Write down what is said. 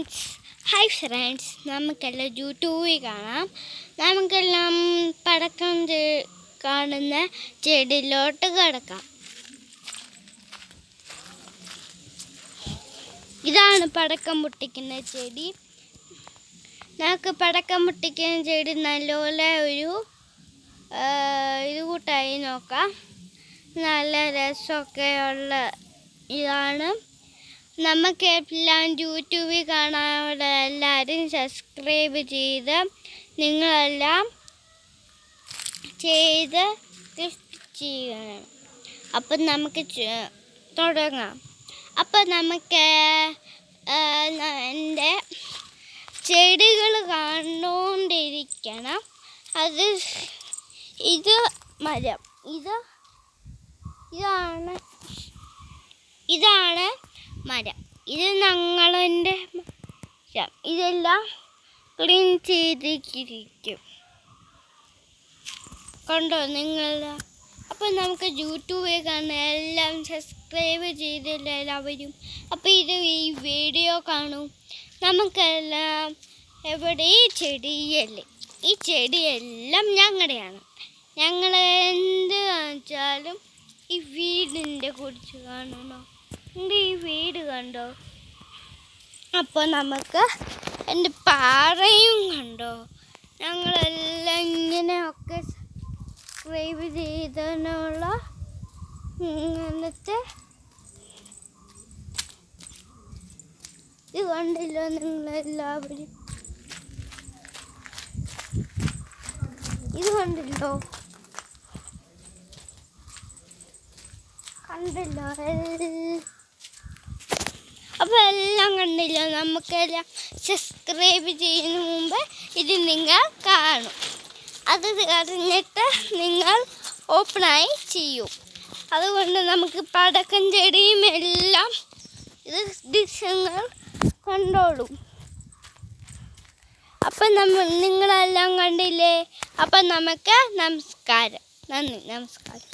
Hi friends നമുക്കെല്ലാം യൂട്യൂബിൽ കാണാം. നമുക്കെല്ലാം പടക്കം കാണുന്ന ചെടിയിലോട്ട് കിടക്കാം. ഇതാണ് പടക്കം പൊട്ടിക്കുന്ന ചെടി. നമുക്ക് പടക്കം പൊട്ടിക്കുന്ന ചെടി നല്ലപോലെ ഒരു ഇത് കൂട്ടായി നോക്കാം. നല്ല രസമൊക്കെ ഉള്ള ഇതാണ് നമുക്കെല്ലാം യൂട്യൂബിൽ കാണാനുള്ള എല്ലാവരും സബ്സ്ക്രൈബ് ചെയ്ത് നിങ്ങളെല്ലാം ചെയ്ത് ചെയ്യണം. അപ്പം നമുക്ക് തുടങ്ങാം. അപ്പം നമുക്ക് എന്റെ ചെടികൾ കണ്ടുകൊണ്ടിരിക്കണം. അത് ഇത് മരം. ഇത് ഇതാണ് ഇതാണ് മരം. ഇത് ഞങ്ങളെ ഇതെല്ലാം ക്ലീൻ ചെയ്തിരിക്കും. കണ്ടോ നിങ്ങൾ അപ്പം നമുക്ക് യൂട്യൂബിൽ കാണുന്ന എല്ലാം സബ്സ്ക്രൈബ് ചെയ്തില്ല എല്ലാവരും. അപ്പം ഇത് ഈ വീഡിയോ കാണും. നമുക്കെല്ലാം എവിടെ? ഈ ചെടിയല്ലേ. ഈ ചെടിയെല്ലാം ഞങ്ങളുടെയാണ്. ഞങ്ങൾ എന്ത് കാണിച്ചാലും ഈ വീടിന്റെ കുറിച്ച് കാണണോ. എന്റെ ഈ വീട് കണ്ടോ? അപ്പോൾ നമുക്ക് എന്റെ പാറയും കണ്ടോ? ഞങ്ങളെല്ലാം ഇങ്ങനെയൊക്കെ സബ്സ്ക്രൈബ് ചെയ്തതിനുള്ള ഇങ്ങനത്തെ ഇത് കണ്ടില്ലോ നിങ്ങളെല്ലാവരും? ഇത് കണ്ടില്ലോ? കണ്ടല്ലോ? എൽ- അപ്പൊ എല്ലാം കണ്ടില്ല? നമുക്കെല്ലാം സബ്സ്ക്രൈബ് ചെയ്യുന്ന മുമ്പ് ഇത് നിങ്ങൾ കാണും. അത് അറിഞ്ഞിട്ട് നിങ്ങൾ ഓപ്പണായി ചെയ്യും. അതുകൊണ്ട് നമുക്ക് പടക്കം ചെടിയും എല്ലാം ഇത് ദിവസങ്ങൾ കണ്ടോളും അപ്പം നമ്മൾ നിങ്ങളെല്ലാം കണ്ടില്ലേ? അപ്പം നമുക്ക് നമസ്കാരം. നന്ദി. നമസ്കാരം.